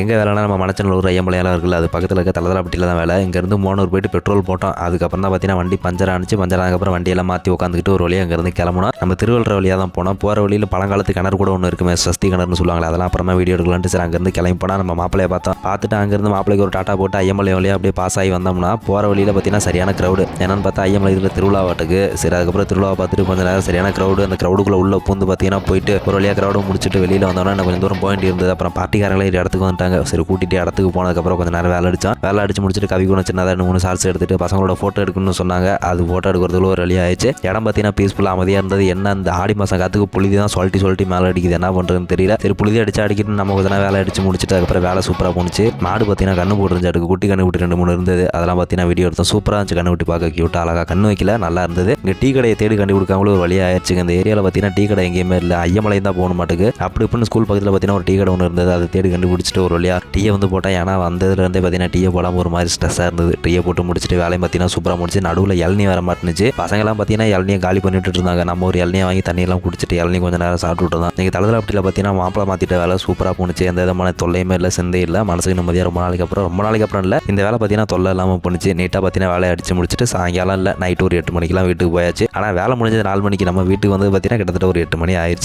எங்கே வேலைனா நம்ம மணச்சநல்லூர் ஐயம்பலையெல்லாம் இருக்குல்ல அது பக்கத்தில் இருக்க தலதலாப்பட்டியில் தான் வேலை. இங்கேருந்து மோனூர் போயிட்டு பெட்ரோல் போட்டோம். அதுக்கப்புறம் தான் பார்த்தீங்கன்னா வண்டி பஞ்சர் ஆனிச்சு. பஞ்சர் ஆனதுக்கப்புறம் வண்டியெல்லாம் மாற்றி உட்காந்துக்கிட்டு ஒரு வழியாக அங்கேருந்து கிளம்புனா நம்ம திருவள்ளுவர் வழியாக தான் போனோம். போகிற வழியில் பழங்காலத்து கிணறு கூட ஒன்று இருக்குமே சஸ்தி கிணறுனு சொல்லுவாங்களே அதெல்லாம் அப்புறமா வீடியோ எடுக்கலான்ட்டு சரி அங்கேருந்து கிளம்பி போனால் நம்ம மாப்பிளையை பார்த்தோம். பார்த்துட்டு அங்கேருந்து மாப்பிளைக்கு ஒரு டாட்டா போட்டு ஐயம்பலை வழியாக அப்படியே பாஸ் ஆகி வந்தோம்னா போகிற வழியில் பார்த்தீங்கன்னா சரியான க்ரௌடு என்னென்னு பார்த்தா ஐயம்பலை இதில் திருவிழா வாட்டுக்கு சரி அதுக்கப்புறம் திருவிழாவை பார்த்துட்டு கொஞ்சம் நேரம் சரியான க்ரௌடு அந்த க்ரௌடுக்குள்ளே உள்ள பூந்து பார்த்தீங்கன்னா போயிட்டு ஒரு வழியாக க்ரௌடு முடிச்சுட்டு வெளியில் வந்தோம்னா கொஞ்சம் தூரம் போயிட்டு இருந்தது அப்புறம் பார்ட்டிக்காரங்களே இடத்துக்கு வந்து விட்டாங்க சரி கூட்டிட்டு இடத்துக்கு போனதுக்கப்புறம் கொஞ்சம் நேரம் வேலை அடிச்சான். வேலை அடிச்சு முடிச்சுட்டு கவி கூட சின்னதாக ரெண்டு மூணு ஷார்ட்ஸ் எடுத்துட்டு பசங்களோட ஃபோட்டோ எடுக்கணும்னு சொன்னாங்க. அது ஃபோட்டோ எடுக்கிறதுல ஒரு வழி ஆயிடுச்சு. இடம் பார்த்தீங்கன்னா பீஸ்ஃபுல்லாக அமைதியாக இருந்தது. என்ன அந்த ஆடி மாதம் காத்துக்கு புழுதி தான் சொல்லிட்டு சொல்லிட்டு மேலே அடிக்குது. என்ன பண்ணுறதுன்னு தெரியல. சரி புழுதி அடிச்சு அடிக்கிட்டு நம்ம கொஞ்சம் வேலை அடிச்சு முடிச்சுட்டு அதுக்கப்புறம் வேலை சூப்பராக போணுச்சு. மாடு பார்த்தீங்கன்னா கண்ணு போட்டுருந்துச்சு. அதுக்கு குட்டி கண்ணு குட்டி ரெண்டு மூணு இருந்தது. அதெல்லாம் பார்த்தீங்கன்னா வீடியோ எடுத்தோம். சூப்பராக இருந்துச்சு. கண்ணு விட்டு பார்க்க கியூட்டாக அழகாக கண்ணு வைக்கல நல்லா இருந்தது. இங்கே டீ கடையை தேடி கண்டுபிடிக்காமலும் ஒரு வழியாக ஆயிடுச்சுங்க. இந்த ஏரியாவில் பார்த்தீங்கன்னா டீ கடை எங்கேயுமே இல்லை. ஐயமலையும் தான் போகணும் மாட்டுக்கு அப்படி இப்படின்னு ஸ்கூல் பக்கத்தில் பார்த்தீங்கன்னா ஒரு டீ கடை ஒன்று இருந்தது. அதை தேடி கண்டுபிடிச்சிட்டு ஒரு வழியாக டீயை வந்து போட்டேன் ஏன்னா வந்ததுலேருந்தே பார்த்தீங்கன்னா டீயை போடாமல் ஒரு மாதிரி ஸ்ட்ரெஸ்ஸாக இருந்தது. டீயை போட்டு முடிச்சுட்டு வேலையும் பார்த்தீங்கன்னா சூப்பராக முடிச்சு நடுவில் இளநீ வர மாட்டேனுச்சு. பசங்களாம் பார்த்தீங்கன்னா இளநியை காலி பண்ணிட்டு இருந்தாங்க. நம்ம ஒரு இளநியை வாங்கி தண்ணியெல்லாம் குடிச்சிட்டு இளநீ கொஞ்சம் நேரம் சாப்பிட்டுட்டு தான் நீங்கள் தலதலாப்பட்டியில் பார்த்தீங்கன்னா மாப்பிளை மாற்றிட்ட வேலை சூப்பராக போணுச்சு. எந்த விதமான தொல்லையுமே இல்லை சிந்தே இல்லை மனசுக்கு நிம்மதியாக ரொம்ப நாளைக்கு அப்புறம் ரொம்ப நாளைக்கு அப்புறம் இல்லை. இந்த வேலை பார்த்தீங்கன்னா தொல்லை இல்லாமல் போணுச்சு. நீட்டாக பார்த்தீங்கன்னா வேலையை அடிச்சு முடிச்சுட்டு சாயங்காலம் இல்லை நைட்டு ஒரு எட்டு மணிக்கெல்லாம் வீட்டுக்கு போயாச்சு. ஆனால் வேலை முடிஞ்சது நாலு மணிக்கு நம்ம வீட்டுக்கு வந்து பார்த்தீங்கன்னா கிட்டத்தட்ட ஒரு எட்டு மணி ஆயிடுச்சு